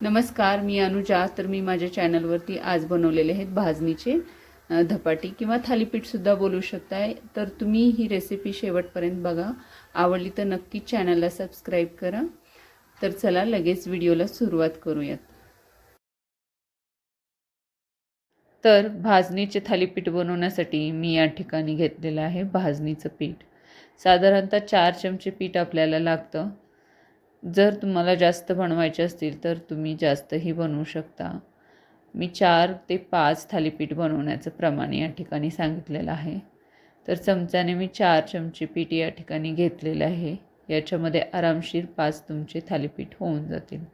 नमस्कार मी अनुजा. तर मी माझ्या चॅनलवरती आज बनवलेले आहेत भाजणीचे धपाटी किंवा थालीपीठसुद्धा बोलू शकताय. तर तुम्ही ही रेसिपी शेवटपर्यंत बघा. आवडली तर नक्कीच चॅनलला सबस्क्राईब करा. तर चला लगेच व्हिडिओला सुरुवात करूयात. तर भाजणीचे थालीपीठ बनवण्यासाठी मी या ठिकाणी घेतलेलं आहे भाजणीचं पीठ. साधारणतः चार चमचे पीठ आपल्याला लागतं. जर तुम्हाला जास्त बनवायचे असतील तर तुम्ही जास्तही बनवू शकता. मी चार ते पाच थालीपीठ बनवण्याचं प्रमाण या ठिकाणी सांगितलेलं आहे. तर चमच्याने मी चार चमचे पीठ या ठिकाणी घेतलेलं आहे. याच्यामध्ये आरामशीर पाच तुमचे थालीपीठ होऊन जातील.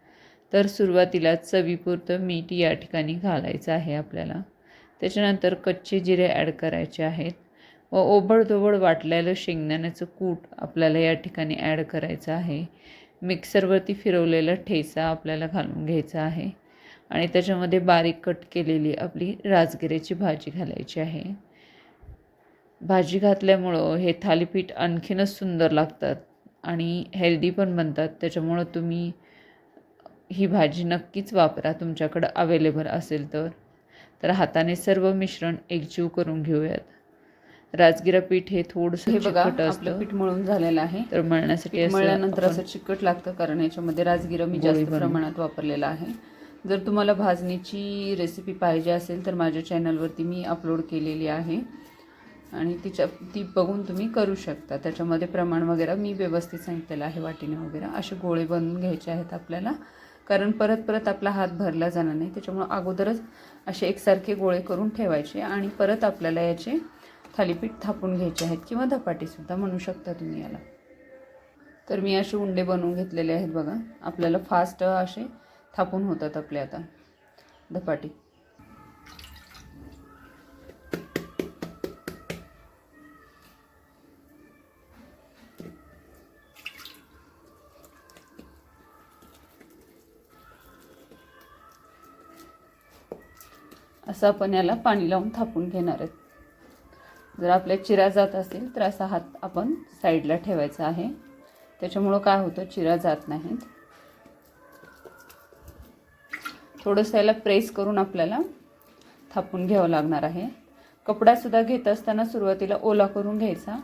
तर सुरुवातीला चवीपुरतं मीठ या ठिकाणी घालायचं आहे आपल्याला. त्याच्यानंतर कच्चे जिरे ॲड करायचे आहेत. व ओबडधोबड वाटलेलं शेंगदाण्याचं कूट आपल्याला या ठिकाणी ॲड करायचं आहे. मिक्सरवरती फिरवलेला ठेचा आपल्याला घालून घ्यायचा आहे. आणि त्याच्यामध्ये बारीक कट केलेली आपली राजगिऱ्याची भाजी घालायची आहे. भाजी घातल्यामुळं हे थालीपीठ आणखीनच सुंदर लागतात आणि हेल्दी पण बनतात. त्याच्यामुळं तुम्ही ही भाजी नक्कीच वापरा. तुमच्याकडं अवेलेबल असेल तर. तर हाताने सर्व मिश्रण एकजीव करून घेऊयात. राजगिरा पीठ हे थोडंसं हे बघा चिकट आपलं असतं पीठ मळून झालेलं आहे. तर मळण्यासाठी पीठ असं मळल्यानंतर आपण- असं चिकट लागतं कारण याच्यामध्ये राजगिरं मी जास्त. प्रमाणात वापरलेला आहे. जर तुम्हाला भाजणीची रेसिपी पाहिजे असेल तर माझ्या चॅनलवरती मी अपलोड केलेली आहे. आणि तिच्या ती बघून तुम्ही करू शकता. त्याच्यामध्ये प्रमाण वगैरे मी व्यवस्थित सांगितलेलं आहे वाटीने वगैरे. असे गोळे बनवून घ्यायचे आहेत आपल्याला. कारण परत परत आपला हात भरला जाणार नाही. त्याच्यामुळं अगोदरच असे एकसारखे गोळे करून ठेवायचे आणि परत आपल्याला याचे थालीपीठ थापून घ्यायचे आहेत किंवा धपाटीसुद्धा म्हणू शकता तुम्ही याला. तर मी असे उंडे बनवून घेतलेले आहेत बघा. आपल्याला फास्ट असे थापून होतात आपले आता. धपाटी. असं आपण याला पाणी लावून थापून घेणार आहेत. जर आपल्या चिरा जात असेल तर असा हात आपण साईडला ठेवायचा आहे. त्याच्यामुळं काय होतं? चिरा जात नाहीत. थोडंसं याला प्रेस करून आपल्याला थापून घ्यावं लागणार आहे. कपडासुद्धा घेत असताना सुरुवातीला ओला करून घ्यायचा.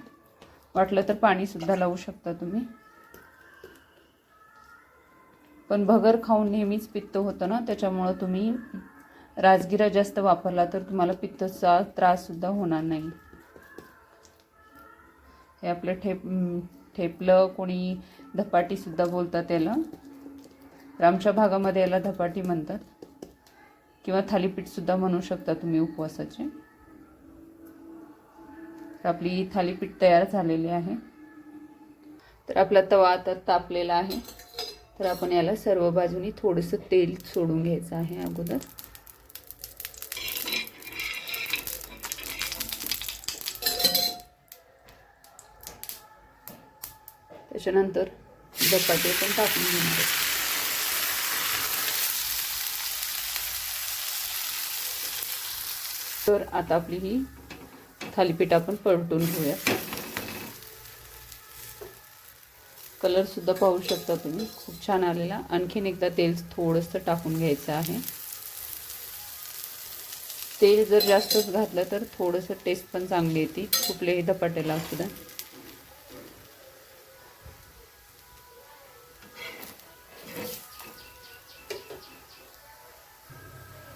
वाटलं तर पाणीसुद्धा लावू शकता तुम्ही. पण भगर खाऊन नेहमीच पित्त होतं ना त्याच्यामुळं तुम्ही राजगिरा जास्त वापरला तर तुम्हाला पित्तचा त्राससुद्धा होणार नाही. हे आपलं ठेप ठेपलं कोणी धपाटीसुद्धा बोलतात याला. तर आमच्या भागामध्ये याला धपाटी म्हणतात. किंवा थालीपीठसुद्धा म्हणू शकता तुम्ही उपवासाचे. तर आपली थालीपीठ तयार झालेली आहे. तर आपला तवा आता तापलेला आहे. तर आपण याला सर्व बाजूनी थोडंसं तेल सोडून घ्यायचं आहे अगोदर. त्याच्यानंतर धपाटे पण टाकून घेणार आहे. तर आता आपली ही थालीपीठ आपण पलटून घेऊया. कलर सुद्धा पाहू शकता तुम्ही. खूप छान आलेला. आणखीन एकदा तेल थोडंसं टाकून घ्यायचं आहे. तेल जर जास्तच घातलं तर थोडंसं टेस्ट पण चांगली येते. कुठल्याही धपाट्याला सुद्धा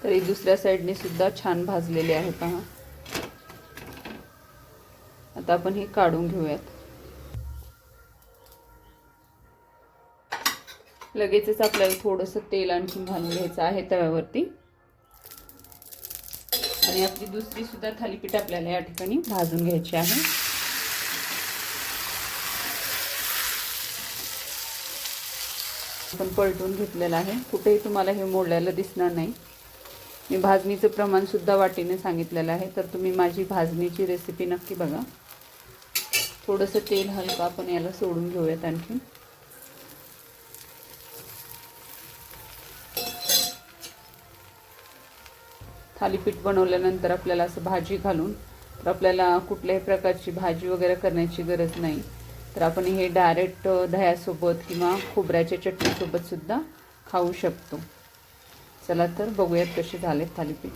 तरी दुसऱ्या साईडने सुद्धा छान भाजलेले आहे पहा. आता आपण हे काढून घेऊयात. लगेचच आपल्याला थोडंसं तेल आणखी घालून घ्यायचं आहे तव्यावरती. आणि आपली दुसरी सुद्धा थालीपीठ आपल्याला या ठिकाणी भाजून घ्यायची आहे. आपण पलटून घेतलेलं आहे. कुठेही तुम्हाला हे मोडलेलं दिसणार नाही. मी भाजणीचं प्रमाणसुद्धा वाटीने सांगितलेलं आहे. तर तुम्ही माझी भाजणीची रेसिपी नक्की बघा. थोडंसं तेल हलकं आपण याला सोडून घेऊयात आणखी थालीपीठ बनवल्यानंतर आपल्याला असं भाजी घालून तर आपल्याला कुठल्याही प्रकारची भाजी वगैरे करण्याची गरज नाही. तर आपण हे डायरेक्ट दह्यासोबत किंवा खोबऱ्याच्या चटणीसोबतसुद्धा खाऊ शकतो. चला तर बघूयात कसे झाले थालीपीठ.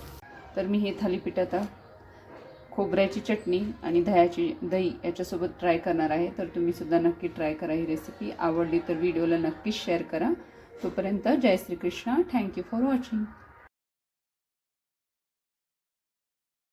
तर मी हे थालीपीठ आता खोबऱ्याची चटणी आणि दह्याची दही याच्यासोबत ट्राय करणार आहे. तर तुम्ही सुद्धा नक्की ट्राय करा ही रेसिपी आवडली तर व्हिडिओला नक्कीच शेअर करा. तोपर्यंत जय Shrikrishna. Thank you for watching